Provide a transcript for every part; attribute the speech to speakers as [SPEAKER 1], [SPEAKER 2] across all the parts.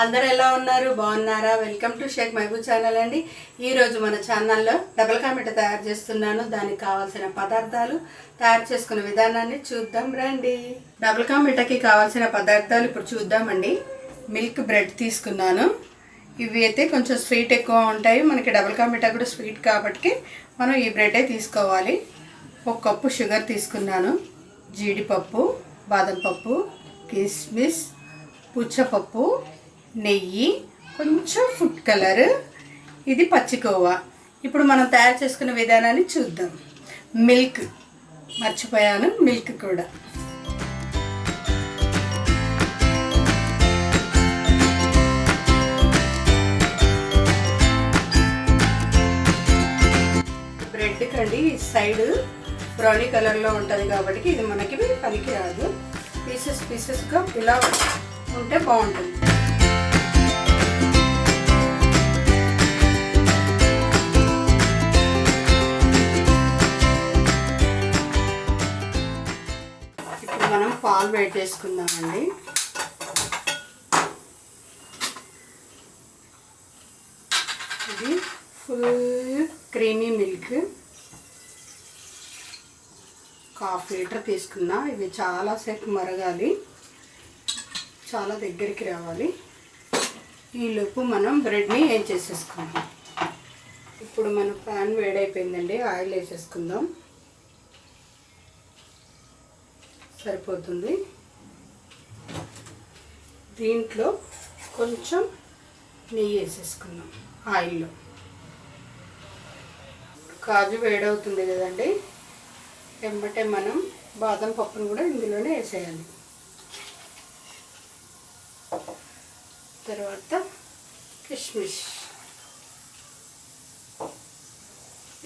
[SPEAKER 1] అందరు ఎలా ఉన్నారు? బాగున్నారా? Welcome to Sheikh Mehboob channel అండి. ఈరోజు మన ఛానల్లో డబల్ కామెట తయారు చేస్తున్నాను. దానికి కావాల్సిన పదార్థాలు తయారు చేసుకునే విధానాన్ని చూద్దాం రండి. డబల్ కామెటకి కావాల్సిన పదార్థాలు ఇప్పుడు చూద్దామండి. మిల్క్ బ్రెడ్ తీసుకున్నాను. ఇవి అయితే కొంచెం స్వీట్ ఎక్కువ ఉంటాయి. మనకి డబల్ కామెట కూడా స్వీట్ కాబట్టి మనం ఈ బ్రెడ్డే తీసుకోవాలి. ఒక కప్పు షుగర్ తీసుకున్నాను. జీడిపప్పు బాదం పప్పు కిస్మిస్ పుచ్చపప్పు నెయ్యి కొంచెం ఫుడ్ కలర్ ఇది పచ్చికోవా ఇప్పుడు మనం తయారు చేసుకునే విధానాన్ని చూద్దాం. మిల్క్ మర్చిపోయాను మిల్క్ కూడా. బ్రెడ్ కండి సైడ్ బ్రౌనీ కలర్లో ఉంటుంది కాబట్టి ఇది మనకి పనికి రాదు పీసెస్ పీసెస్గా ఇలా ఉంటే బాగుంటుంది. వెయిట్ చేసుకుందామండి ఇది full creamy milk. Half litre తీసుకున్నా ఇవి చాలాసేపు మరగాలి. చాలా దగ్గరికి రావాలి. ఈలోపు మనం బ్రెడ్ని ఏం చేసేసుకుందాం ఇప్పుడు మన ప్యాన్ వేడైపోయిందండి. ఆయిల్ వేసేసుకుందాం. సరిపోతుంది. దీంట్లో కొంచెం నెయ్యి వేసేసుకుందాం ఆయిల్లో. కాజు వేడవుతుంది కదండి వెంబటే మనం బాదం పప్పును కూడా ఇందులోనే వేసేయాలి. తర్వాత కిష్మిష్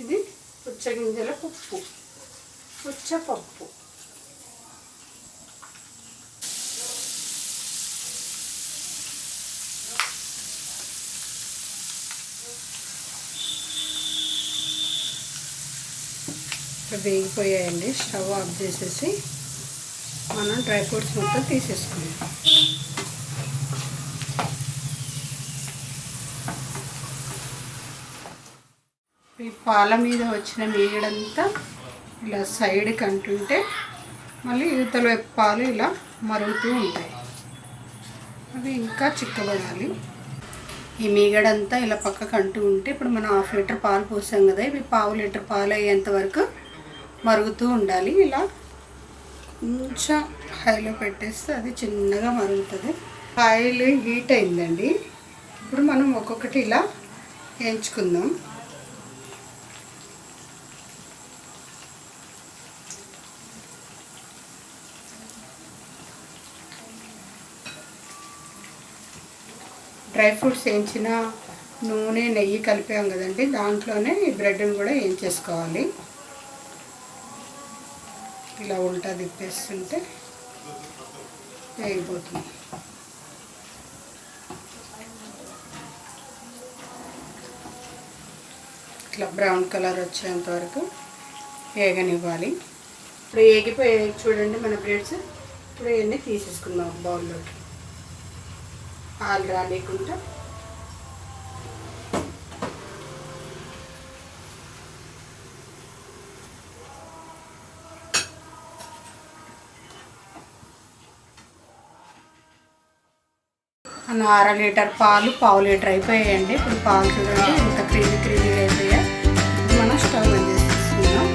[SPEAKER 1] ఇది పుచ్చగింజల పప్పు పుచ్చపప్పు. ఇక్కడ వేగిపోయాయండి. స్టవ్ ఆఫ్ చేసేసి మనం డ్రై ఫ్రూట్స్ మొత్తం తీసేసుకుందాం. ఈ పాల మీద వచ్చిన మీగడంతా ఇలా సైడ్కి అంటుంటే మళ్ళీ యువతల వైపు పాలు ఇలా మరుగుతూ ఉంటాయి. అవి ఇంకా చిక్కబడాలి. ఈ మీగడంతా ఇలా పక్కకు అంటూ ఉంటే ఇప్పుడు మనం హాఫ్ లీటర్ పాలు పోసాం కదా ఇవి పావు లీటర్ పాలు అయ్యేంత వరకు మరుగుతూ ఉండాలి. ఇలా కొంచెం హైలో పెట్టేస్తే అది చిన్నగా మరుగుతుంది. ఆయిల్ హీట్ అయిందండి. ఇప్పుడు మనం ఒక్కొక్కటి ఇలా వేయించుకుందాం. డ్రై ఫ్రూట్స్ వేయించిన నూనె నెయ్యి కలిపాం కదండి. దాంట్లోనే ఈ బ్రెడ్ని కూడా వేయించేసుకోవాలి. ఇలా ఉల్టా తిప్పేస్తుంటే వేగిపోతుంది. ఇట్లా బ్రౌన్ కలర్ వచ్చేంత వరకు వేగనివ్వాలి. ఇప్పుడు వేగిపోయి చూడండి మన బ్రెడ్స్. ఇప్పుడు ఇవన్నీ తీసేసుకుందాం బౌల్లోకి. ఆలు రాలేకుండా. అర లీటర్ పాలు పావు లీటర్ అయిపోయాయండి. ఇప్పుడు పాలు చూడండి ఇంత క్రీమీ క్రీమీగా అయిపోయాయి. మనం స్టవ్ బంద్ చేసేసుకుందాం.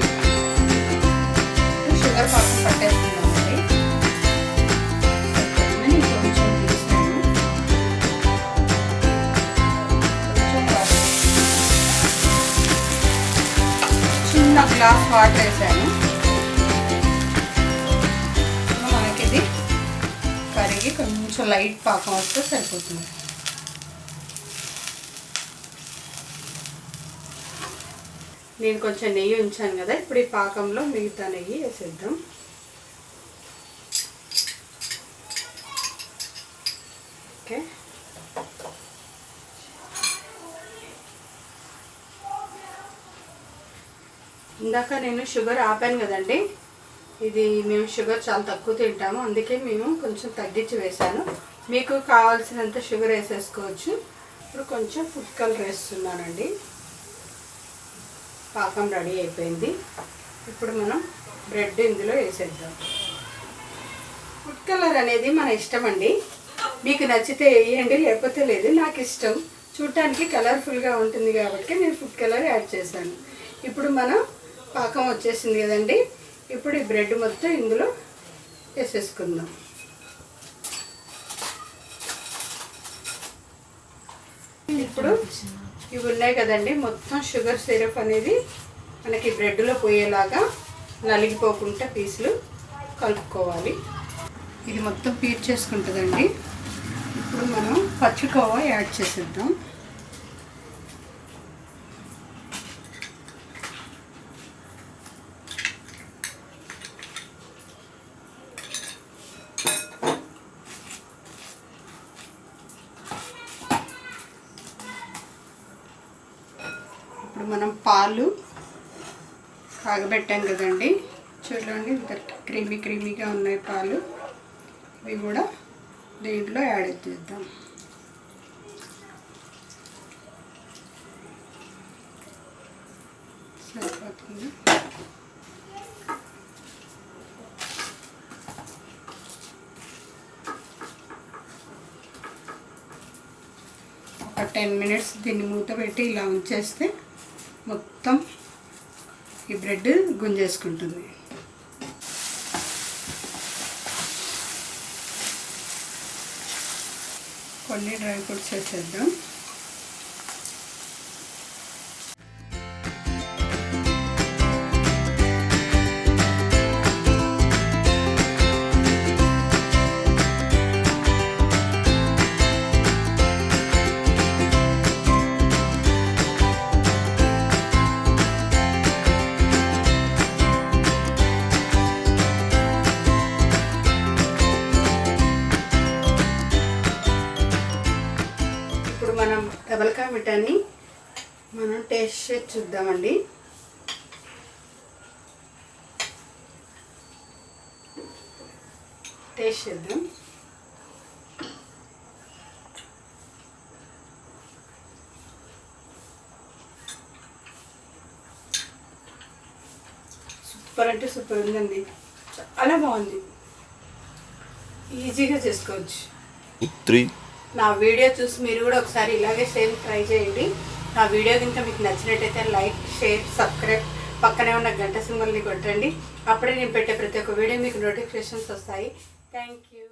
[SPEAKER 1] షుగర్ పాకం పట్టేసుకుందామండి చిన్న గ్లాస్ వాటర్ వేసాను. కొంచెం లైట్ పాకం వస్తే సరిపోతుంది. నేను కొంచెం నెయ్యి ఉంచాను కదా ఇప్పుడు ఈ పాకంలో మిగతా నెయ్యి వేసేద్దాం. ఓకే. ఇందాక నేను షుగర్ ఆపాను కదండి. ఇది మేము షుగర్ చాలా తక్కువ తింటాము. అందుకే మేము కొంచెం తగ్గించి వేసాను మీకు కావాల్సినంత షుగర్ వేసేసుకోవచ్చు. ఇప్పుడు కొంచెం ఫుడ్ కలర్ వేస్తున్నానండి. పాకం రెడీ అయిపోయింది. ఇప్పుడు మనం బ్రెడ్ ఇందులో వేసేద్దాం. ఫుడ్ కలర్ అనేది మన ఇష్టం అండి మీకు నచ్చితే వేయండి లేకపోతే లేదు. నాకు ఇష్టం. చూడటానికి కలర్ఫుల్గా ఉంటుంది కాబట్టి నేను ఫుడ్ కలర్ యాడ్ చేశాను. ఇప్పుడు మనం పాకం వచ్చేసింది కదండి. ఇప్పుడు ఈ బ్రెడ్ మొత్తం ఇందులో వేసేసుకుందాం. ఇప్పుడు ఇవి ఉన్నాయి కదండి మొత్తం షుగర్ సిరప్ అనేది మనకి బ్రెడ్లో పోయేలాగా నలిగిపోకుండా పీసులు కలుపుకోవాలి. ఇది మొత్తం పీట్ చేసుకుంటుందండి. ఇప్పుడు మనం పచ్చికోవా యాడ్ చేసేద్దాం ఇప్పుడు మనం పాలు కాగబెట్టాం కదండి. చూడండి ఇంత క్రీమీ క్రీమీగా ఉన్నాయి పాలు. ఇవి కూడా దీంట్లో యాడ్ చేద్దాం. సరిపోతుంది. ఒక టెన్ మినిట్స్ దీన్ని మూత పెట్టి ఇలా ఉంచేస్తే బ్రెడ్ గుంజేసుకుంటుంది. కొన్ని డ్రై ఫ్రూట్స్ వేసేద్దాం. ఇప్పుడు డబల్ కా మిఠాని మనం టేస్ట్ చేసి చూద్దామండి. టేస్ట్ చేద్దాం. సూపర్ అంటే సూపర్ ఉందండి. చాలా బాగుంది. ఈజీగా చేసుకోవచ్చు.
[SPEAKER 2] త్రీ
[SPEAKER 1] నా వీడియో చూసి మీరు కూడా ఒకసారి ఇలాగే సేమ్ ట్రై చేయండి. నా వీడియో కనుక మీకు నచ్చినట్టయితే లైక్ షేర్ సబ్స్క్రైబ్ పక్కనే ఉన్న గంట సింబల్ని కొట్టండి. అప్పుడే నేను పెట్టే ప్రతి ఒక్క వీడియో మీకు నోటిఫికేషన్స్ వస్తాయి. Thank you.